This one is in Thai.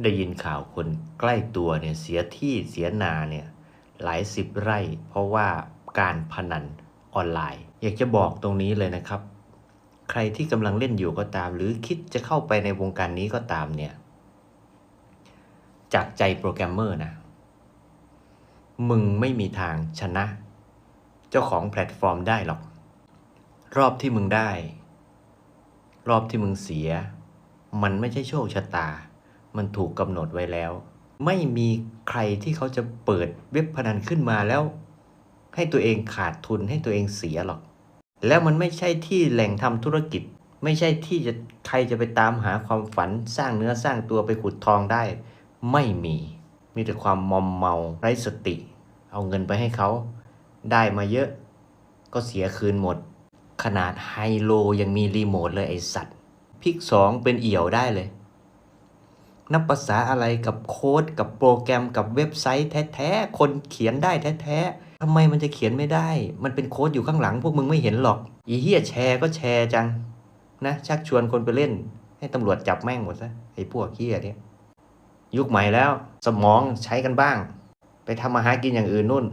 ได้ยินข่าวคนใกล้ตัวเนี่ยเสียที่เสียนาเนี่ยหลายสิบไร่ เพราะว่าการพนันออนไลน์ อยากจะบอกตรงนี้เลยนะครับ ใครที่กำลังเล่นอยู่ก็ตาม หรือคิดจะเข้าไปในวงการนี้ก็ตามเนี่ย จากใจโปรแกรมเมอร์นะ มึงไม่มีทางชนะ เจ้าของแพลตฟอร์มได้หรอก รอบที่มึงได้ รอบที่มึงเสีย มันไม่ใช่โชคชะตา มันถูกกำหนดไว้แล้ว ไม่มีใครที่เขาจะเปิดเว็บพนันขึ้นมาแล้ว ให้ตัวเองขาดทุนให้ตัวเองเสียหรอก แล้วมันไม่ใช่ที่แหล่งทำธุรกิจ ไม่ใช่ที่จะใครจะไปตามหาความฝันสร้างเนื้อสร้างตัวไปขุดทองได้ ไม่มี มีแต่ความมอมเมาไร้สติ เอาเงินไปให้เขา ได้มาเยอะ ก็เสียคืนหมด ขนาดไฮโลยังมีรีโมทเลยไอสัตว์พิกสองเป็นเอี่ยวได้เลย นับภาษาอะไรกับโค้ดกับโปรแกรมกับเว็บไซต์แท้ๆ คนเขียนได้แท้ๆทำไมมันจะเขียนไม่ได้ มันเป็นโค้ดอยู่ข้างหลังพวกมึงไม่เห็นหรอก อีเหี้ยแชร์ก็แชร์จัง นะชักชวนคนไปเล่น ให้ตำรวจจับแม่งหมดซะไอ้พวกเหี้ยเนี่ยยุคใหม่แล้ว สมองใช้กันบ้าง ไปทำมาหากินอย่างอื่นนู่น